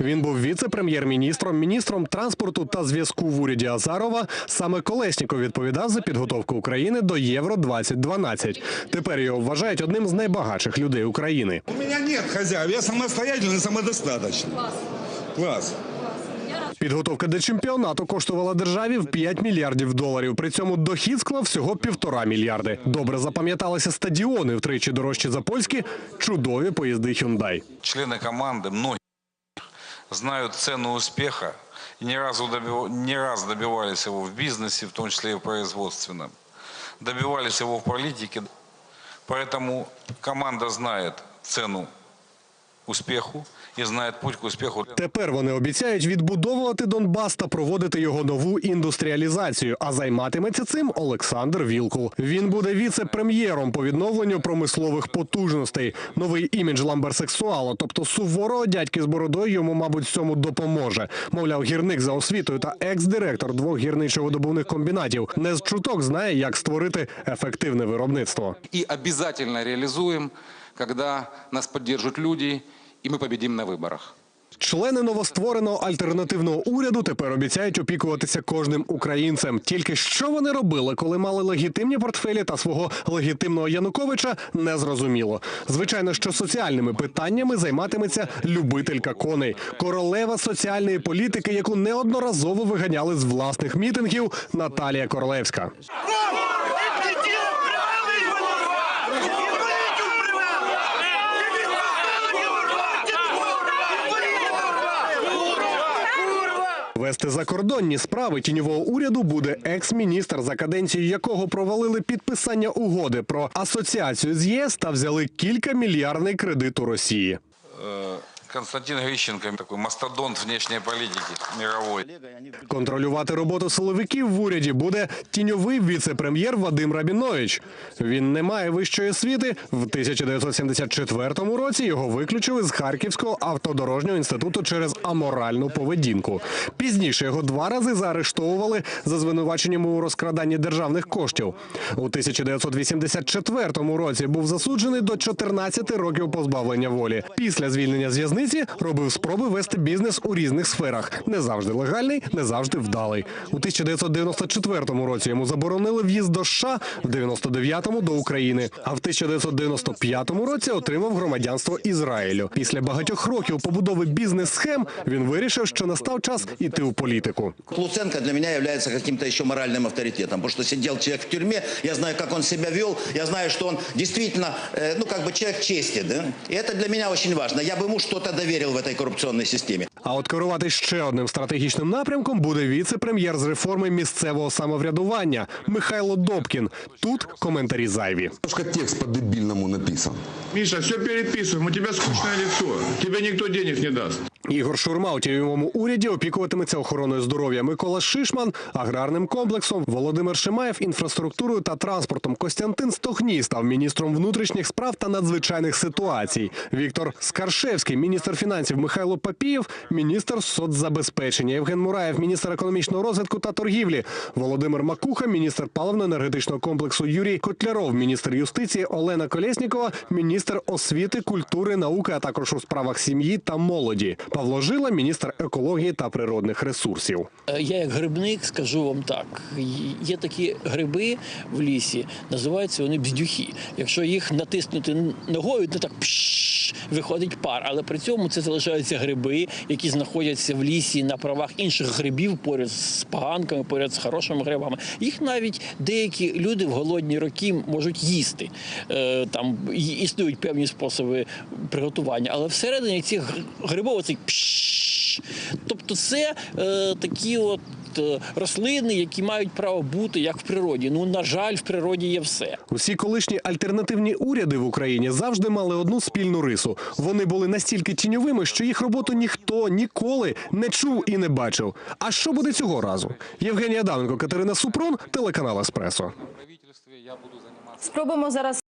Він був віце-прем'єр-міністром, міністром транспорту та зв'язку в уряді Азарова. Саме Колесніков відповідав за підготовку України до Євро 2012 Тепер його вважають одним з найбагатших людей України. У меня нет хозяев, я самостоятельный, самодостаточный. Класс. Підготовка до чемпіонату коштувала державі в 5 мільярдів доларів. При цьому дохід склав всього півтора мільярди. Добре запам'яталися стадіони втричі дорожчі за польські, чудові поїзди Hyundai. Члены команды, многие знают цену успеха и не, разу добив- не раз добивались его в бизнесе, в том числе и в производственном. Добивались его в политике. Поэтому команда знает цену успеху и знает путь к успеху. Тепер вони обіцяють відбудовувати Донбас та проводити його нову індустріалізацію. А займатиметься цим Олександр Вілкул. Він буде віце-прем'єром по відновленню промислових потужностей. Новий імідж ламберсексуала, тобто суворого дядьки з бородою, йому, мабуть, цьому допоможе. Мовляв, гірник за освітою та екс-директор двох гірничо-видобувних комбінатів не з чуток знає, як створити ефективне виробництво. и обязательно реализуем, когда нас поддержат люди, и мы победим на выборах. Члени новоствореного альтернативного уряду тепер обіцяють опікуватися кожним українцем. Тільки що вони робили, коли мали легітимні портфелі та свого легітимного Януковича, не зрозуміло. Звичайно, що соціальними питаннями займатиметься любителька коней, королева соціальної політики, яку неодноразово виганяли з власних мітингів Наталія Королевська. Вести закордонні справи тіньового уряду буде екс-міністр, за каденцією якого провалили підписання угоди про асоціацію з ЄС та взяли кілька мільярдний кредит у Росії. Константин Грищенко, такой мастодонт внешней политики мировой. Контролювати роботу силовиків в уряді буде тіньовий віце-прем'єр Вадим Рабінович. Він не має вищої освіти. В 1974 році його виключили з Харківського автодорожнього інституту через аморальну поведінку. Пізніше його два рази заарештовували за звинуваченням у розкраданні державних коштів. У 1984 році був засуджений до 14 років позбавлення волі. Після звільнення з в'язниці робив спроби вести бізнес у різних сферах. Не завжди легальний, не завжди вдалий. У 1994 році йому заборонили в'їзд до США, в 99-му – до України. А в 1995 році отримав громадянство Ізраїлю. Після багатьох років побудови бізнес-схем він вирішив, що настав час іти у політику. Луценко для меня является каким-то еще моральным авторитетом, потому что сидел человек в тюрьме, я знаю, как он себя вел, я знаю, что он действительно, э, ну, как бы человек чести, да, и это для меня очень важно. Я бы ему что-то доверил в этой коррупционной системе. А от керувати ще одним стратегічним напрямком буде віце-прем'єр з реформи місцевого самоврядування Михайло Добкін. Тут коментарі зайві. Трошки текст по дебільному написан. Міша, все переписуємо. у тебе скучне лицо. Тебе ніхто денег не даст. Ігор Шурма у тіньовому уряді опікуватиметься охороною здоров'я. Микола Шишман аграрним комплексом. Володимир Шимаєв інфраструктурою та транспортом. Костянтин Стохній став міністром внутрішніх справ та надзвичайних ситуацій. Віктор Скаршевський, міністр фінансів Михайло Папієв, міністр соцзабезпечення. Євген Мураєв, міністр економічного розвитку та торгівлі. Володимир Макуха, міністр паливно-енергетичного комплексу Юрій Котляров, міністр юстиції Олена Колєснікова, міністр освіти, культури, науки, а також у справах сім'ї та молоді. Павло Жила, міністр екології та природних ресурсів. Е, Я як грибник скажу вам так: є такі гриби в лісі, називаються вони бздюхи. Якщо їх натиснути ногою, то так пш, виходить пар. Але при цьому це залишаються гриби, які знаходяться в лісі на правах інших грибів поряд з поганками, поряд з хорошими грибами. Їх навіть деякі люди в голодні роки можуть їсти. Е, Там існують певні способи приготування, але всередині цих гр- грибов оцей. Тобто це е, такі от рослини, які мають право бути як в природі. Ну, на жаль, в природі є все. Усі колишні альтернативні уряди в Україні завжди мали одну спільну рису. Вони були настільки тіньовими, що їх роботу ніхто ніколи не чув і не бачив. А що буде цього разу? Євгенія Давенко, Катерина Супрун, телеканал Еспресо. Спробуємо зараз